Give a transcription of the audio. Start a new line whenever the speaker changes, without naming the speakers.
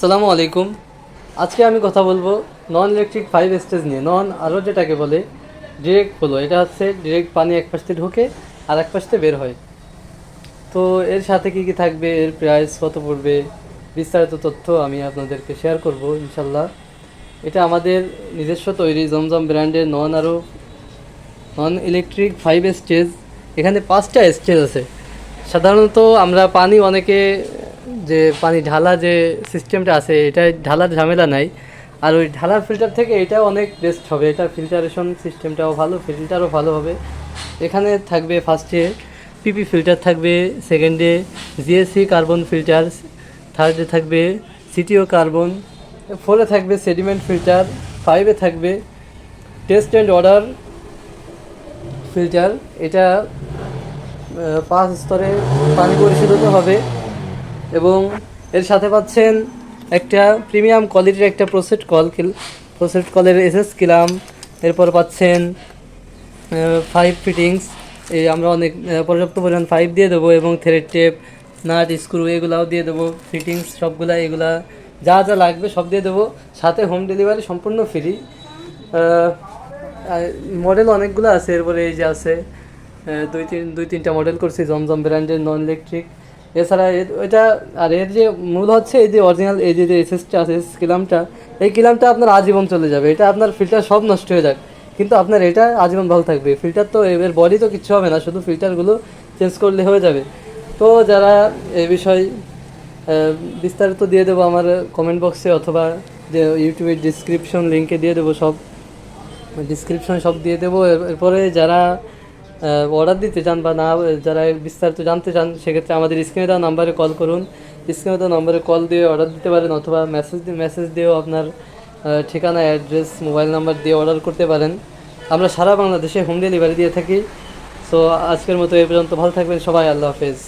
আসসালামু আলাইকুম। আজকে আমি কথা বলব নন ইলেকট্রিক ফাইভ স্টেজ নিয়ে। নন আরও যেটাকে বলে ডিরেক্ট ফ্লো এটা হচ্ছে ডিরেক্ট পানি এক পাশ ঢোকে আর এক পাশ থেকে বের হয়। তো এর সাথে কি কি থাকবে, এর প্রাইস কত পড়বে, বিস্তারিত তথ্য আমি আপনাদেরকে শেয়ার করব ইনশাল্লাহ এটা আমাদের নিজস্ব তৈরি জমজম ব্র্যান্ডের নন আরও নন ইলেকট্রিক ফাইভ স্টেজ এখানে পাঁচটা স্টেজ আছে। সাধারণত আমরা পানি অনেকে যে পানি ঢালা যে সিস্টেমটা আছে এটা ঢালার ঝামেলা নাই। আর ওই ঢালার ফিল্টার থেকে এটা অনেক বেস্ট হবে। এটা ফিল্টারেশন সিস্টেমটাও ভালো ফিল্টারও ভালো হবে। এখানে থাকবে ফার্স্টে পিপি ফিল্টার থাকবে সেকেন্ডে জিএসসি কার্বন ফিল্টার থার্ডে থাকবে সিটিও কার্বন ফোরে থাকবে সেডিমেন্ট ফিল্টার ফাইভে থাকবে টেস্ট অ্যান্ড অর্ডার ফিল্টার এটা পাঁচ স্তরে পানি পরিশোধিত হবে। এবং এর সাথে পাচ্ছেন একটা প্রিমিয়াম কোয়ালিটির একটা প্রসেট কল প্রসেট কলের এসএস কিলাম, এরপর পাচ্ছেন ফাইভ ফিটিংস এই আমরা অনেক পর্যাপ্ত পরিমাণ ফাইভ দিয়ে দেবো এবং থ্রেড টেপ নাট স্ক্রু এগুলাও দিয়ে দেবো ফিটিংস সবগুলা, এগুলা যা যা লাগবে সব দিয়ে দেবো। সাথে হোম ডেলিভারি সম্পূর্ণ ফ্রি মডেল অনেকগুলো আছে, এরপরে এই যে আছে দুই তিন, দুই তিনটা মডেল করছি জমজম ব্র্যান্ডের নন ইলেকট্রিক এছাড়া এটা আর এর যে মূল হচ্ছে এই যে অরিজিনাল এই যে এসএসটা আছে এস কিলামটা, এই কিলামটা আপনার আজীবন চলে যাবে। এটা আপনার ফিল্টার সব নষ্ট হয়ে যাক। কিন্তু আপনার এটা আজীবন ভালো থাকবে। ফিল্টার তো এর বডি তো কিচ্ছু হবে না, শুধু ফিল্টারগুলো চেঞ্জ করলে হয়ে যাবে। তো যারা এই বিষয় বিস্তারিত দিয়ে দেবো আমার কমেন্ট বক্সে অথবা যে ইউটিউবের ডিসক্রিপশন লিঙ্কে দিয়ে দেবো সব। ডিসক্রিপশন সব দিয়ে দেবো। এরপরে যারা অর্ডার দিতে চান বা না, যারা বিস্তারিত জানতে চান, সেক্ষেত্রে আমাদের স্ক্রিনে দেওয়া নাম্বারে কল করুন। স্ক্রিনে দেওয়া নাম্বারে কল দিয়ে অর্ডার দিতে পারেন অথবা মেসেজ মেসেজ দিয়েও আপনার ঠিকানা অ্যাড্রেস মোবাইল নাম্বার দিয়ে অর্ডার করতে পারেন। আমরা সারা বাংলাদেশে হোম ডেলিভারি দিয়ে থাকি। সো আজকের মতো এ পর্যন্ত। ভালো থাকবেন সবাই। আল্লাহ হাফেজ।